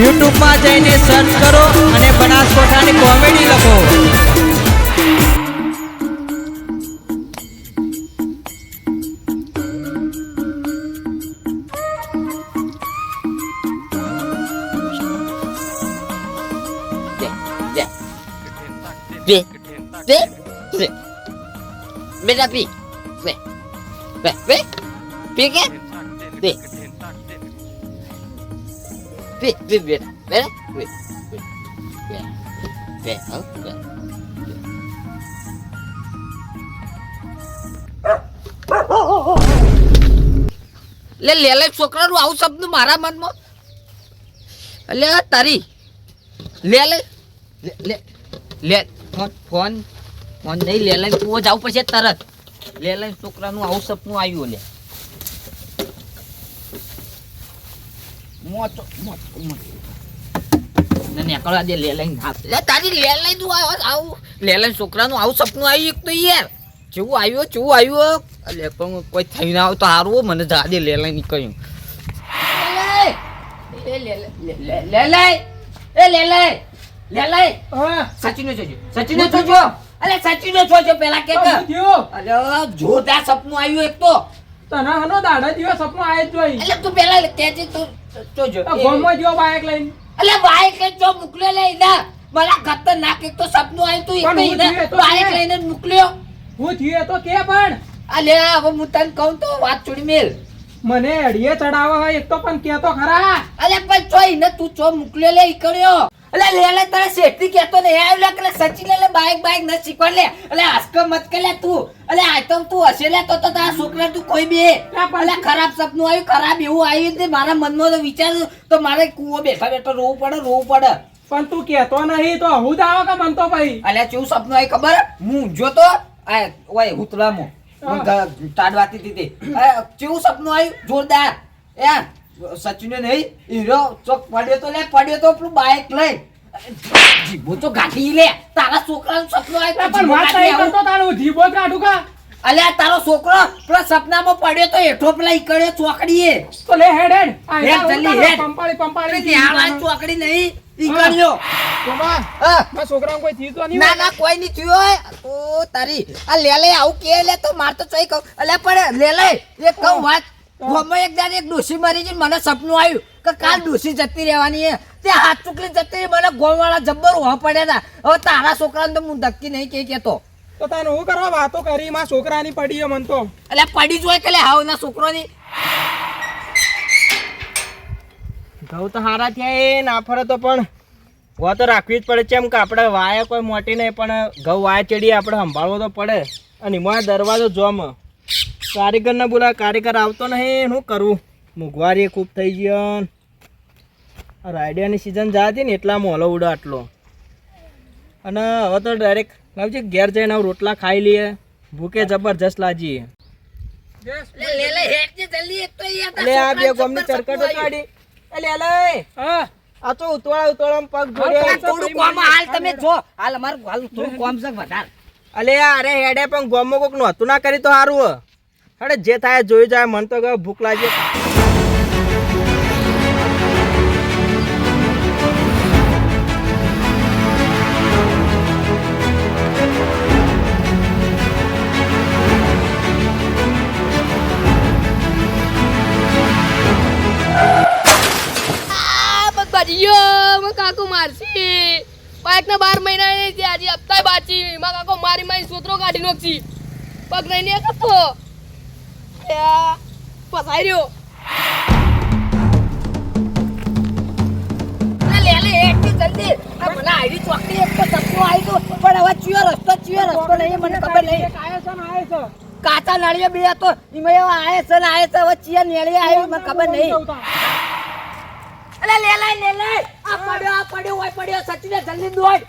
યુટ્યુબમાં જઈને સર્ચ કરો અને બનાસકોઠાની કોમેડી લખો બેટા પી પી કે પી પી બેટા બેટા બે બે બે બે હા બે લે લે લે, છોકરાનું આવું શબ્દ મારા મનમાં? લે, તારી. લે લે. લે લે ફોન ફોન ફોન નહીં, લે લઈને કૂવો જવું પડશે તરત. લે લઈને છોકરાનું આવું સપનું આવ્યું, લે. મોટો મોટો મોટો ને નીકળવા દે લે લઈને હાથ લે તારી લે લઈને તું આવો આવું લે લઈને છોકરાનું આવું સપનું આવ્યું એક તો યાર જેવું આવ્યું જેવું આવ્યું એટલે પણ કોઈ થઈ ના આવે તો સારું મને જા દે લે લઈને કહ્યું લે લે લે લે લે લે એ લે લે લે લે હા સચિનો જોજો સચિનો જોજો અલે સચિનો જોજો પેલા કે થયું અલે સપનું આવ્યું એક તો તને હનો દાડા દિવસ સપનું આવ્યું જ જોઈ એટલે તું પેલા કે તો જોજો આ ગોમમાં જ્યો બાઈક લઈને. અલે બાઈક જો મોકલ્યો લે ના મને ખતરનાક એક તો સપનું આવ્યું તું એક બાઈક. લઈને જ મોકલ્યો. હું થયું તો કે પણ? અલે હવે હું તને કહું તો વાત છોડી મેલ. મને અડીએ ચડાવવા હોય એક તો પણ કે તો ખરા. અલે પણ ચોઈ ને તું ચો મોકલ્યો લઈ ઈકડ્યો અલે લે લે તારે શેઠી કહેતો ને આવ્યો લે કે સચી લે બાઈક બાઈક ન શીખવાડ લે. અલે આસકો મત કે લે તું. અલે આ તો તું હશે લે તો તો તારા છોકરા તું કોઈ બે. અલે ખરાબ સપનું આવ્યું ખરાબ એવું આવ્યું તે મારા મનમાં તો વિચાર તો મારે કૂવો બેઠા બેઠા રોવું પડે રોવું પડે. પણ તું કેતો નહીં તો હું જ આવો કે મન તો ભાઈ અલે કેવું સપનું આવ્યું ખબર? હું જો તો આ ઓય હુતલામો તાડવાતી હતી તે. કેવું સપનું આવ્યું? જોરદાર. એ સચિને નહીં? હીરો ચોક પડ્યો તો લે પડ્યો તો પેલું બાઇક લઈ. જીભો તો ગાંઠી લે. તારા છોકરાનું સપનું આવ્યું પણ વાત નહીં કરતો તારો જીભો કાઢું કા? અલ્યા તારો છોકરો પેલા સપનામાં પડ્યો તો હેઠો પેલા ઈકડ્યો ચોકડીએ. તો લે હેડ હેડ. હેડ, જલ્દી હેડ. પંપાળી પંપાળી. ત્યાં વાળી ચોકડી નહીં. ઈકડ્યો બા હા. કોઈ થયું તો નહીં ના ના કોઈ નહીં થયું તો તારી આ લે લે આવું કે લે તો માર તો ચોઈ કહું. અલ્યા પણ લે લે એક કહું વાત. ગમે એક દાડે એક ડોસી મરી જઈને મને સપનું આવ્યું કે કાલ ડોસી જતી રહેવાની હે તે હાથ ચૂકલી જતી મને ગોમવાળા જબ્બર હોવા પડ્યા હતા. હવે તારા છોકરાને તો હું ધક્કી નહીં કે કેતો. તો તને હું કરવા વાતો કરી? માં છોકરાની પડી મન તો. એટલે પડી જોય કે હાવ ના છોકરોની? ઘઉં તો હારા થયા એ ના ફરે તો પણ. વા તો રાખવી જ પડે. છે એમ કે આપણે વાયા કોઈ મોટી નહીં પણ ઘઉં વાયા ચડીએ આપણે સંભાળવો તો પડે. અને એમાં દરવાજો જોમ. કારીગરને બોલા કારીગર આવતો નહીં શું કરવું મોંઘવારી ખૂબ થઈ ગયો આ રાયડિયાની સિઝન જાતી ને એટલા મોલો ઉડો આટલો. અને હવે તો ડાયરેક્ટ લાવજે ઘેર જઈને રોટલા ખાઈ લઈએ. ભૂકે જબરજસ્ત લાગીએ. લે લે લે હેડ જે જલ્દી એક તો યાર એટલે આ બે ગમની ચરકટો કાઢી એટલે લે હા. આ તો ઉતવાળા ઉતવાળા પગ જોડે. થોડું કામ હાલ તમે જો. હાલ અમારું હાલ થોડું કામ છે વધારે. અલે અરે હેડે પણ ગોમો કોક નહોતું ના કરી તો સારું હેડે જે થાય જોઈ જાય, મન તો કહે ભૂખ લાગે. કાકુ મારસી બાઈક બાર મહિના હજી હપ્તા બાચી. માં કાકો મારી મારી સોતરો કાઢી નોખી પગ નહીં ને છે કાચા નાળિયેર બે હતો એમાં છે હવે ચિયા નેળીએ મને ખબર નહીં અલે લે લે લે આ પડ્યો આ પડ્યો ઓય પડ્યો, સચિને જલ્દી દોડ.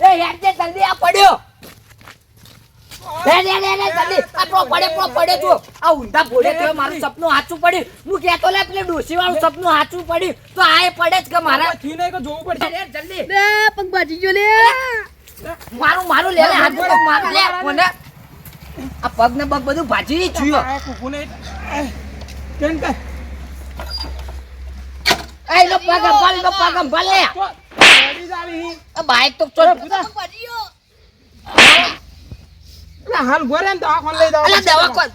એ યાર જલ્દી આ પડ્યો. લે લે લે લે જલ્દી. આ પ્રો પડે પ્રો પડે જો આ ઊંધા ભોળે તો મારું સપનું સાચું પડ્યું. હું કહેતો લે પેલે ડોસી વાળું સપનું સાચું પડ્યું. તો આ એ પડે જ કે મારા થયું નહીં કે જોવું પડશે. લે, જલ્દી. લે પગ બાજી લે. મારું મારું લે લે હાથ પગ મારું લે આ પગ ને પગ બધું ભાજી છુયો કેમ કે? પગ અંભાળ, એનો પગ ભલે લે. તો આવી હી. આ બાઈક તો ચોટ. એટલે હાલ ગોરે ને દવાખાને લઈ જાઓ. દવા કોણ?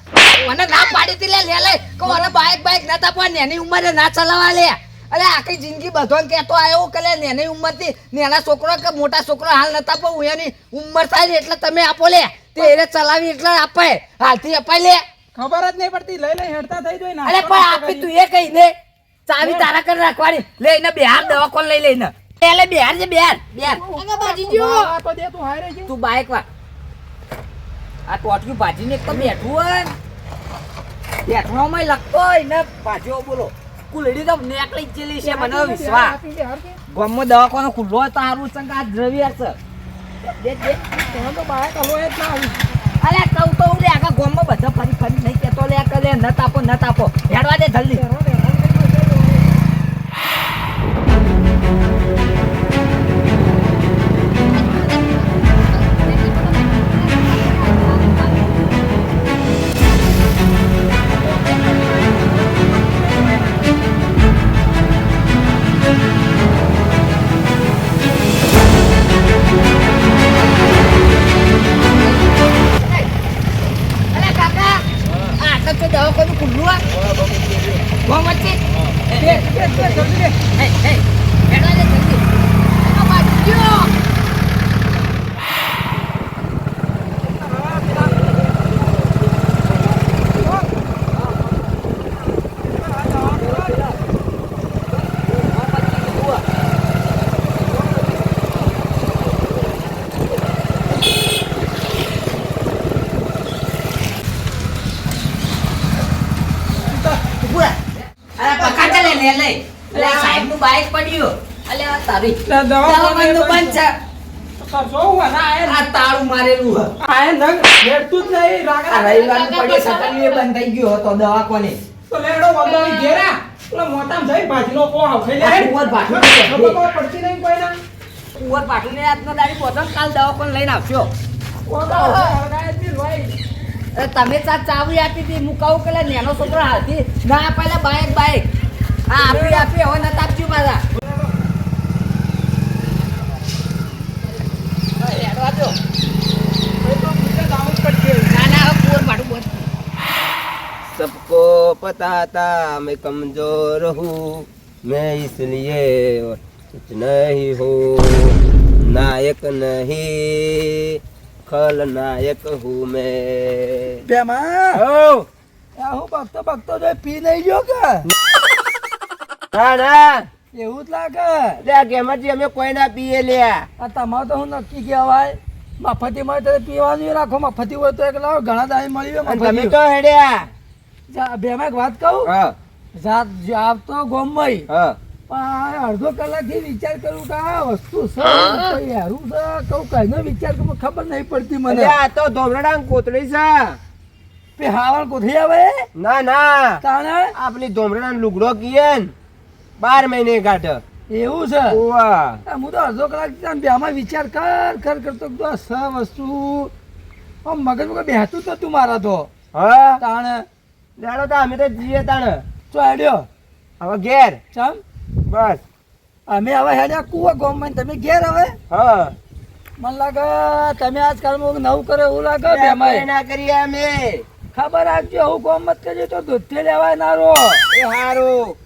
મને ના પાડી હતી લે લે લે. કે મને બાઈક બાઈક નતા પણ નેની ઉંમરે ના ચલાવવા લે. અલે આખી જિંદગી બધોને કહેતો આવ્યો કે લે નેની ઉંમરથી નેના છોકરો કે મોટા છોકરો હાલ નતા પણ હું એની ઉંમર થાય ને એટલે તમે આપો લે. તે એને ચલાવી એટલે આપે. હાલથી અપાય લે. ખબર જ નહીં પડતી. લઈ લઈ હેડતા થઈ જાય ને. અરે પણ આપી તું એ કઈ ને. ચાવી તારા કરી રાખવાની. લઈને બિહાર દવાખાન લઈ લઈને. પેલે બિહાર છે બિહાર બિહાર. આ તો દે તું હારે છે તું બાઈક વા આ ટોટિયું ભાજીને એક તો બેઠું હોય. બેઠવામાં લખતો હોય ને. ભાજીઓ બોલો, કુલડી તો નેકળી જ ચેલી છે, મને વિશ્વાસ. ગામમાં દવાખાનો ખુલ્લો હોય તો સારું છે આ દ્રવ્ય છે. અલ્યા કઉ તો આખા ગામમાં બધા ફરી ફરી નહીં કહેતો લે કરે ન તાપો દે. હે હે હેડવા દે જલ્દી આ બાજુ ઊભા. અરે પકડ લે લે લે અરે આ સાહેબનું બાઈક પડ્યું તારી દવાખાનું બંધ છે. કરશો હું અને આ તાળું મારેલું આ નગ હેડતું જ નહીં, રાગડા આ રવિવારનું પડ્યું બંધ થઈ ગયો હતો દવાખાને. તો લેડો વગડાવી ઘેરા. પેલા મોટામાં જઈ ભાજીનો કોહો ખાઈ લે. આ ભાજી ખબર તો પડતી નહીં કોઈના. કુંવર પાટીને આજનો દાડી પોતો કાલ દવાખાને લઈને આવશો કોકા હળગાય જ નહીં, ભાઈ. તમે ચા ચાવી આપી હતી હું કહું કે નેનો છોકરો હાથી ના પેલા બાઈક બાઈક હા આપી આપી હવે નતા આપ્યું પાછા. હા, હેડવા દો. ના ના હવે કુંવર પાટું બંધ सबको पता था मैं कमजोर हूँ मैं इसलिए कुछ नहीं हूँ नायक नहीं खलनायक हूँ मैं બેમાં ओ, આ હું બગતો બગતો જો પી નહીં ગયો કે ના ના એવું જ લાગે? લે ગેમરજી અમે કોઈ ના પીએ લ્યા આ તમારે તો હું નક્કી કહેવાય? મફતી મળે તો પીવાનું રાખો મફતી હોય તો એક લાવો ઘણા દાઈ મળી તમે તો હેડ્યા. બેમાં એક વાત કહું? જાત જાત તો ગોમમાં. પણ અડધો કલાકથી વિચાર કરું કે આ વસ્તુ સારું કઈ છે કહું કઈનો વિચાર કરું ખબર નહીં પડતી મને. આ તો ધોમરડા કોતળી છે. પે હાવણ કોથળી આવે? ના ના. તાણે? આપણી ધોમરડા લુગડો કીએ ને. બાર મહિને કાઢ એવું છે? ઓવા આ હું તો અડધો કલાક આમાં વિચાર કર કર કરતો તો સ વસ્તુ. મગજમાં બેહતું તો તું મારા તો. હા? તાણ. લેડો તો અમે તો જીએ તાણ. ચો હેડ્યો. હવે ઘેર. ચમ? બસ. અમે હવે હેડ્યા કુવા ગોમમાં તમે ઘેર હવે? હા. મને લાગે તમે આજકાલમાં નવું કરે એવું લાગે બે ના કરીએ અમે. ખબર રાખજો હું ગોમત મત કરજો તો દૂધથી લેવાય ના રો એ હારું. અલ્યા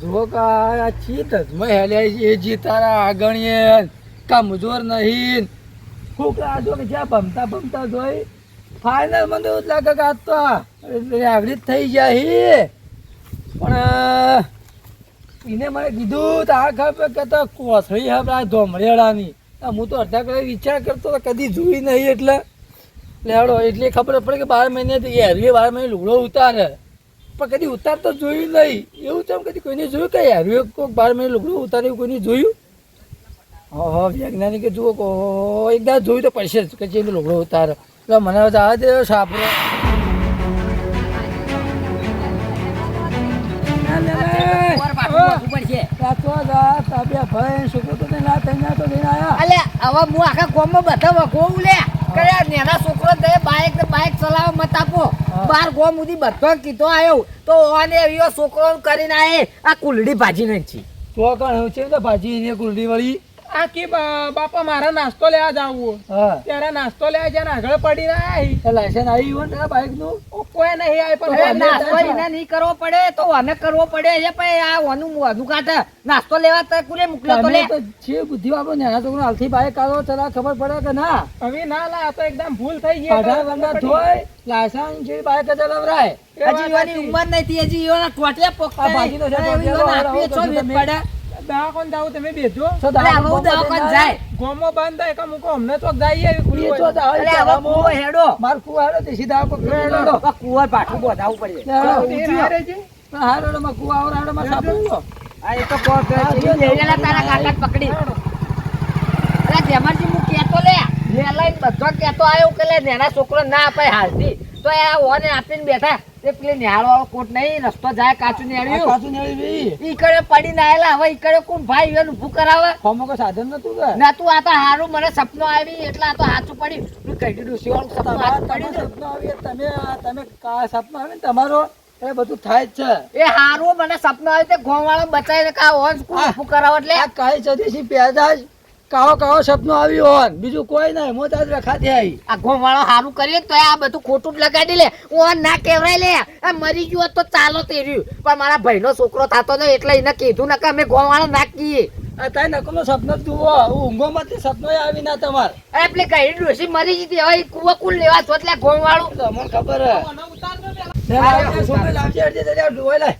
જો કા ચીત જ મેં હેલ્યા છે, એ જી તારા આગણીએ. કમજોર નહીં. છોકરા જો કે જ્યાં ભમતા ભમતા જોઈ ફાઇનલ મને એવું લાગે કે આ તો થઈ જાય પણ એને મને કીધું, તો આ ખબર કે તો કોથળી હવે આ ધોમરેડાની હું તો અડધા કલાક વિચાર કરતો કદી જોઈ નહીં એટલે. લેવડો એટલે ખબર પડે કે બાર મહિને હેરવી બાર મહિને લુગડો ઉતારે. પણ કદી ઉતારતો જોયું નહીં. એવું તો કદી કોઈને જોયું કે હેરવી કોઈ બાર મહિને લુગડો ઉતાર્યું કોઈને જોયું? હા હા વૈજ્ઞાનિકે જુઓ કો એકદમ જોયું તો પડશે જ કે જે લુગડો ઉતારે. એટલે મને જવા દે સાપરો કુંવર પાટું બોલવું પડશે અલ્યા અલે હવે હું આખા ગામમાં બધા વખોવું લે. કે યાર નેના છોકરો તે બાઈક ને બાઈક ચલાવવા મત આપો. બાર ગોમ સુધી બધો કીધો આવ્યો તો ઓને એવો છોકરો કરીને આયે. આ કુલડી ભાજી નાખી તો કણ છે? તો ભાજી ને કુલડી વાળી આ કે બાપા મારા નાસ્તો લેવા જાવું ત્યારે નાસ્તો લેવા જ્યાં આગળ પડી રહ્યા લાયસન્સ આવી હોય ને બાઈકનું? કોઈ નહીં આવી પણ નાસ્તો એને નહીં કરવો પડે તો અમે કરવો પડે. એ પછી આ ઓનું મોઢું કાઢે. નાસ્તો લેવા તો કુલે મોકલ્યો તો લે. છે બુદ્ધિ વાપરો નાના છોકરો હાલથી બાઈક કાઢો ચલા ખબર પડે કે ના? હવે ના લા તો એકદમ ભૂલ થઈ ગઈ. અઢાર વંદા થોય લાયસન્સ છે બાઈક ચલાવરાય. હજી એની ઉંમર નથી હજી એના કોટલે પોકતા બાજી તો છે, છો પડે. દવાખાને જાવ તમે બેજો. દવાખાને જાય. ગોમો બંધ થાય કે મૂકો અમને ચોક કૂવો હેડો. મારું કુવા હેડો તે સીધા હવે પાછું બોધાવવું પડે. તે હારે માં કુવા માં સાપડો આ એ તારા કાકા પકડી. અરે જેમાંથી હું કહેતો લે લેલાઈ બધો કહેતો આવ્યો કે લે નેના છોકરો ના અપાય હાલથી. તો એ આ ઓને આપીને બેઠા. તે પેલી નિહાળ વાળો કોટ નહીં રસ્તો જાય કાચું નેળ્યું કાચું નેળી ઈકડે પડી નાયેલા હવે ઈકડે કોણ ભાઈ એનું ભૂ કરાવે? ફોમો કોઈ સાધન નતું કે? ના તું આ તો હારું મને સપનો આવી એટલે આ તો હાચું પડી તું કહી દીધું શિવાળું સપનું હાચું પડી સપનો આવી તમે તમે કા સપનો આવે ને તમારો એ બધું થાય જ છે. એ હારું મને સપનો આવ્યું તે ગોવાળો બચાવીને કા હોન સ્કૂલ ભૂ કરાવે એટલે આ કઈ સ્વદેશી પેદા જ? કાવો કાવો સપનું આવ્યું હોન. બીજું કોઈ નહીં. મો આજ રખાતી આવી આ ગોવાળો સારું કરીએ તો આ બધું ખોટું જ લગાડી લે. ઓન ના કહેવાય લે. આ મરી ગયો હોત તો ચાલો તે રહ્યું. પણ મારા ભાઈનો છોકરો થતો નહીં એટલે એને કીધું ને કે અમે ગોવાળો ના કહીએ આ તારી નકલનું સપનું જુઓ. ઊંઘો માંથી સપનું આવી ના તમાર. અરે પેલી કઈ ડોસી મરી જતી હવે ઈ કુલ લેવા છો એટલે તો અમને ખબર હે?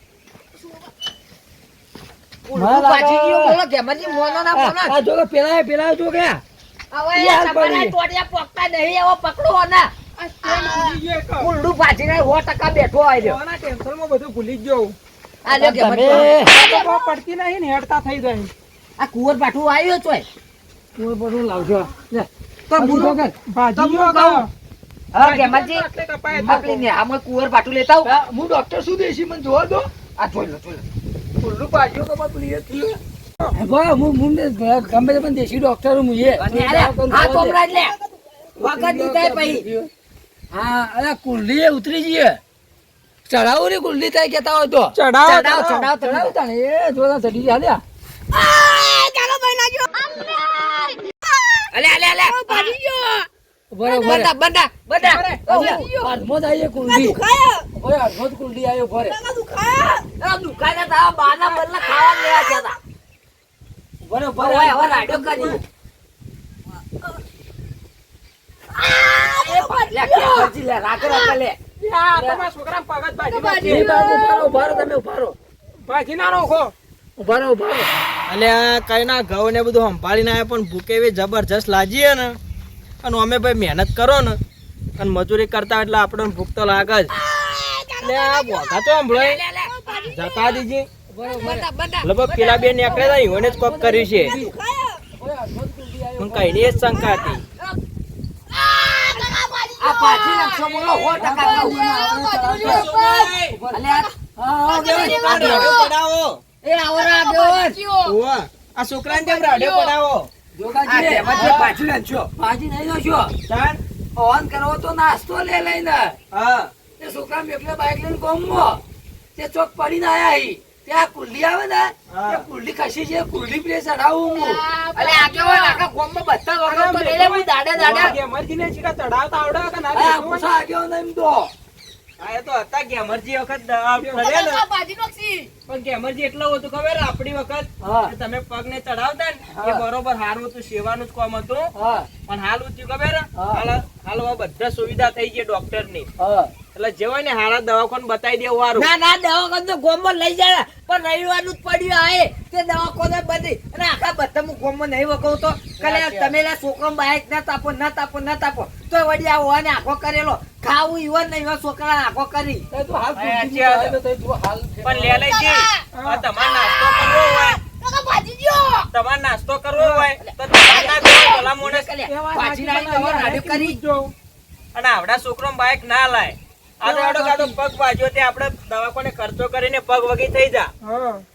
લે, લાવજે, છોકરી લાવજે, અડધી જલ્દી આ ડોય લાય. ઉલટું પાછી ગયું બોલો ઘેમરજી મોનો ના આ- આ જો પેલા પેલા જો કે હવે તમારા પડી. પોકતા નહીં એવો પકડો ના આ સ્ટેન્ડ ભૂલી ગયો એક. ઉલટું પાછીને સો ટકા બેઠો હોય છે. આના બધું ભૂલી ગયો આ કે તમે આ તો બહુ પડતી નહીં ને હેડતા થઈ જાય આ કુંવર પાઠું આવ્યો છો કુવર પાઠું લાવજો લે. તો બુરો તો કે. ભાજી તો હું કહું. હા કેમરજી આટલે કપાય આ કુંવર પાઠું લેતા આવું. હું ડોક્ટર શું દેશી મને જોવા દો આ જોઈ લો જોઈ લો ખુલ્લું પાડ્યું કે બાપુ એ થયું. વાહ, હું હું ગમે પણ દેશી ડોક્ટર હું એ. હા તો લે વખત હા ઉતરી જઈએ ચડાવો રે કુંડલી થાય કેતા હોય તો. ચડાવો ચડાવ ચડાવ ચડાવ એ ચડી લ્યા. અલે અલે અલે. બરોબર. બંધા બંધા બંધા હાથમાં જ આવી ઓય હાથમાં જ કુંડલી ભરે આ દુકાને તારા બાના બદલા ખાવા લેવા ગયા હતા બરોબર. હવે હવે રાડ્યો કરી. લે કેમરજી લે રાખ રાખ લે. આ તમારા છોકરા પગત ભાજી એ બાબુ ઉભારો ઉભારો તમે ઉભારો ભાજી ના રોકો ઉભારો ઉભારો અલ્યા કઈ ના ઘઉં ને બધું સંભાળી ના પણ ભૂકે એવી જબરજસ્ત લાજી ને. અને અમે ભાઈ મહેનત કરો ને અને મજૂરી કરતા એટલે આપણને ભૂખ તો લાગે જ એટલે આ બોધા તો સાંભળો જતા દીજી ભાઈ પેલા બે નીકળે હતા ઈવોને જ કોક કર્યું છે પણ કઈ ની જ શંકા હતી આ પાછી છોકરાને કેમ રાડ્યો પડાવો જોગાજી પાછી નાખજો. ભાજી નહીં નાખ્યો ફોન કરવો તો નાસ્તો લે લઈને. હા. તે છોકરા મેકલે બાઈક લઈને તે ચોક પડીને આયા હી. ત્યાં કુંડલી આવે ને. તે કુંડલી ખસી છે કુંડલી પ્લેસ ચડાવું હું. અલે આગેવાન આખા ગામમાં બધા વગર તો લે, હું દાડે દાડે. ગેમરજીને છીકા ચડાવતા આવડે કે આ ને એમ તો. આ એ તો હતા ગેમરજી વખત પણ ગેમરજી એટલો હતું ખબર આપડી વખત તમે પગ ને ચડાવતા ને. એ બરોબર સારું હતું સેવાનું જ કામ હતું. પણ હાલ શું ખબર હાલ હાલ બધા સુવિધા થઈ ગઈ ડોક્ટરની. એટલે જે હોય ને હારા દવાખાન બતાવી દેવું વારું. ના ના દવાખાન તો ગામમાં લઈ જાય. પણ રવિવારનું જ પડ્યું આ તે દવાખાને બધી. અને આખા બધા હું ગામમાં નહીં વગાવું તો. કલે તમે છોકરો બાઈક ના તાપો ના તાપો ના તાપો. તો વળી આ હોવાને આખો કરેલો. ખાવું ઈવન નહીં એવા છોકરા આખો કરી. એ તો હાલ હા, કુંડલી સાચી વાત. તો તે જો હાલ પણ લે લઈ જઈ તમારે નાસ્તો કરવો હોય. તમારે નાસ્તો કરવો હોય તો તમારે ભલા નાખી કરી. અને આવડા છોકરો બાઈક ના લાય. આ આડો ગાડો પગ વાગ્યો તે આપણે દવાખાને ખર્ચો કરીને પગ વગી થઈ જા.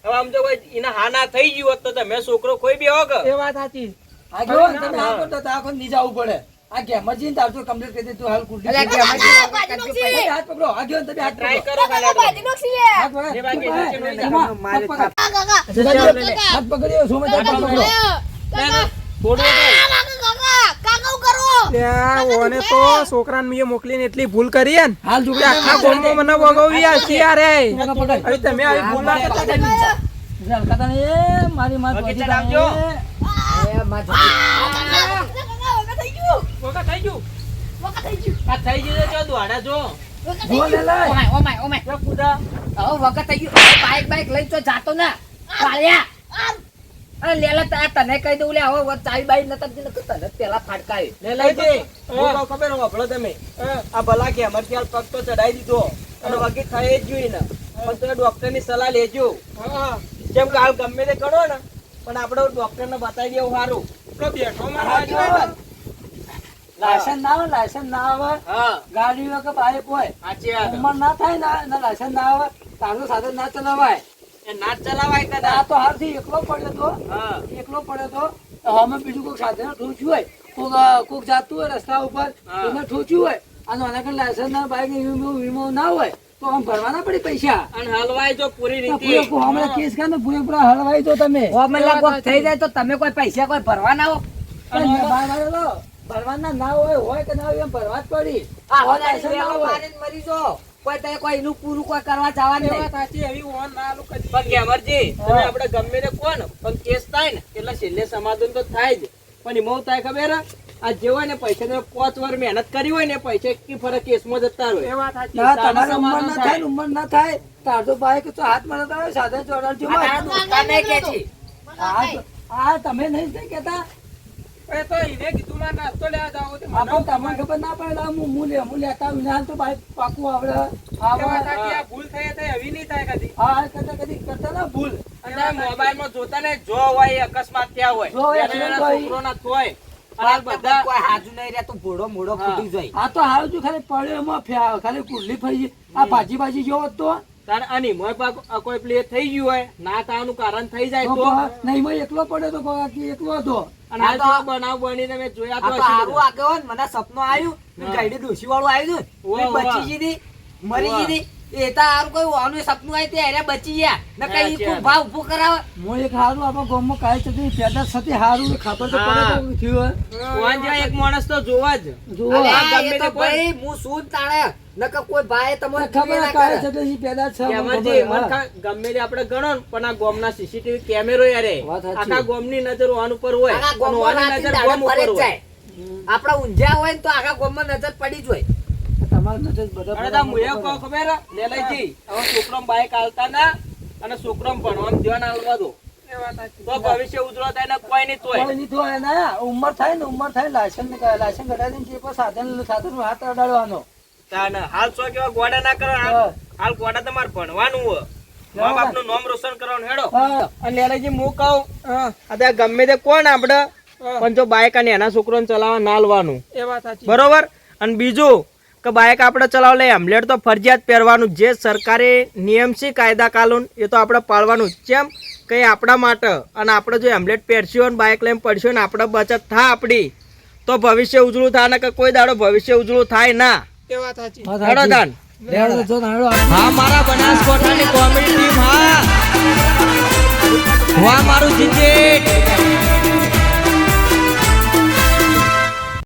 હવે આમ જો કોઈ એના હા ના થઈ ગયું હોત તો તમે છોકરો કોઈ બી હોગ ને તમે આ તો જવું પડે. આ ગેમરજી ને કમ્પ્લીટ કરી દે તું હાલ ગેમરજી. હાથ પકડો તમે હાથ ટ્રાય કરો ખાલી છે હાથ પકડ. બાકી. આ કાકા હાથ પકડ્યો સોમે હાથ પકડો. થોડું આ કાકા કાકા કાકા હું કરું ત્યાં ઓને તો છોકરાને મેં મોકલીને એટલી ભૂલ કરી ને હાલ જો કે આખા ગામમાં મને વગાવી આ છે યાર એ. કાકા પકડ. હવે તમે આવી ભૂલ ના કરતા ને. ને મારી માં બગીચા પહોંચી એ માં જો. કાકા વગા થઈ ગયું વખત થઈ ગયું થઈ આ થઈ જો દોડા જો વખત થઈ બાઈક બાઈક લઈ તો જાતો ના પાળ્યા લેલા તાર તને કહી દઉં લે હવે ચાવી બાઈ નતા દીધી તને પેલા ફાડકાવી લે લઈ જઈ હું ખબર હોય, વાપરો તમે. આ ભલા કે અમારે પગ તો ચડાઈ દીધો. અને વગી થઈ જ જોઈ ને. પણ તમે ડોક્ટરની સલાહ લેજો. જેમ કે હાલ ગમે તે કરો ને પણ આપણે ડોક્ટર ને બતાવી દેવું સારું. બેઠો લાયસન્સ ના આવે લાયસન્સ ના આવે. હા. ગાડી હોય કે બાઈક હોય ઉંમર ના થાય ને લાયસન લાયસન્સ ના આવે તારું સાધન ના ચલાવાય. એ ચલાવાય આ તો હાલથી એકલો પડ્યો તો. એકલો પડ્યો તો. તો અમે બીજું કોઈક સાધન ઠોચ્યું હોય કોક અ, જાતું હોય રસ્તા ઉપર એને ઠોચ્યું હોય અને આના લાયસન્સ ના બાઈક વીમો વીમો ના હોય તો આમ ભરવાના પડી પૈસા. અને હલવાય જો પૂરી રીતે. હમણાં કેસ કરે ને પૂરેપૂરા હલવાઈ દો તમે. થઈ જાય તો તમે કોઈ પૈસા કોઈ ભરવા ના હો. ભરવાના ના હોય હોય કે ના હોય એમ ભરવા જ પડી. આ હોય. મરી જો. કોઈ તે કોઈ એનું પૂરું કોઈ કરવા જવાનું નહીં સાચી એવી ઓન ના આલું કદી. પણ ગેમરજી તમે આપણે ગમે તે કોણ પણ કેસ થાય ને એટલે છેલ્લે સમાધાન તો થાય જ પણ એમાં થાય ખબર આ જે હોય ને પૈસા તમે પાંચ વાર મહેનત કરી હોય ને પૈસા કી ફરક કેસમાં જતા રહે એ વાત સાચી. ના ઉંમર ના થાય. ને ઉંમર ના થાય તાર ભાઈ કે તો હાથમાં ના થાય સાધન ચોરાડજો જો તારા માં. દોસ્તાર નહીં કે છે આ તમે નહીં કેતા એ તો એને કીધું મારે નાસ્તો લેવા જાવ તે આપણ તમને ખબર ના પડે આ હું હું લે હું લેતા આવું. ના તો બાઈક પાકું આવડે એ વાત આવડે. સાચી, આ ભૂલ થઈ તો એવી નહીં થાય કદી હા આ કદી કરતા ના ભૂલ અને મોબાઈલમાં જોતા ને જો હોય અકસ્માત થયા હોય જો હોય. છોકરોના થોય. આ બધા કોઈ હાજુ નહીં રહેતું ભોળો મોડો હા. ફૂટી જાય આ તો હારું જો ખાલી પડ્યો એમાં ખાલી કુરલી ફરી આ ભાજી ભાજી જેવો જ તો તારે આની મોય કોઈ પ્લે થઈ ગયું હોય ના તાનું કારણ થઈ જાય તો? તો નહીં એમાં એકલો પડ્યો તો આખી એકલો હતો. અને આ તો બનાવ બનીને મેં જોયા તો તો બધા. આગળ મને સપનું આવ્યું. હા. ગાડી ડોસી વાળું આવ્યું ને બચી જીધી મરી જીધી એ તો હારું કોઈ વાનું સપનું આવી તે એને બચી ગયા. ને કઈ સાચી ભાવ ઊભો કરાવે. મો એક હારું આપણા ગામમાં કાય થતી પેદા સતી હારું ખબર તો પડે તો થયું હોય. એક માણસ તો જોવા જ. આ ગમે તો તે કોઈ- ભાઈ હું શું તાણે નકર કોઈ ભાઈ તમને ખબર કાય છે તો ઈ પેદા છે. ખા- ગમે તે આપણે ગણો પણ આ ગોમના સીસીટીવી કેમેરો યારે. આખા ગોમની નજર વાન ઉપર હોય. ગામમાં નજર ગોમ ઉપર હોય. જાય. આપડા ઊંઝા હોય તો આખા ગામમાં નજર પડી જ હોય. તમારે નજર બધા અરે તા મુએ કો ખબર? હે? લેલાઈજી, હવે છોકરો બાઈક આલતા ના અને છોકરો ભણવાનું ધ્યાન આલવા દો. એ વાત સાચી. તો ભવિષ્ય ઉજળો થાય ને કોઈ નહીં તોય. કોઈ નહીં ઉંમર થાય ને ઉંમર થાય લાયસન્સ લાયસન્સ કઢાવીને જે કોઈ સાધન સાધન હાથ અડાડવાનો. તાને હાલ સો કેવા ગોડા ના કરો હાલ ગોડા તમારે ભણવાનું હોય. મા. બાપનું નામ રોશન કરવાનું હેડો. અને લેલાજી હું કહું આ ત્યાં ગમે તે કોણ આપણે પણ જો બાઈક અને એના છોકરાને ચલાવવા ના લવાનું એ વાત સાચી. બરોબર? અને બીજું કે બાઇક આપણે ચલાવ લઈએ હેમલેટ તો ફરજિયાત પહેરવાનું. જે સરકારી નિયમ છે કાયદા કાનૂન એ તો આપણે પાળવાનું. જેમ કે આપણા માટે અને આપણે જો હેમલેટ પહેરશું અને બાઇક લઈને પડશું ને આપણે બચત થાય આપણી તો ભવિષ્ય ઉજળું થાય ને કે કોઈ દાડો ભવિષ્ય ઉજળું થાય ના. એ વાત સાચી. હેડો સાચી. દાન જો હેડો. હા મારા બનાસકોઠાની કોમેડી ટીમ હા વાહ મારું જીજેટ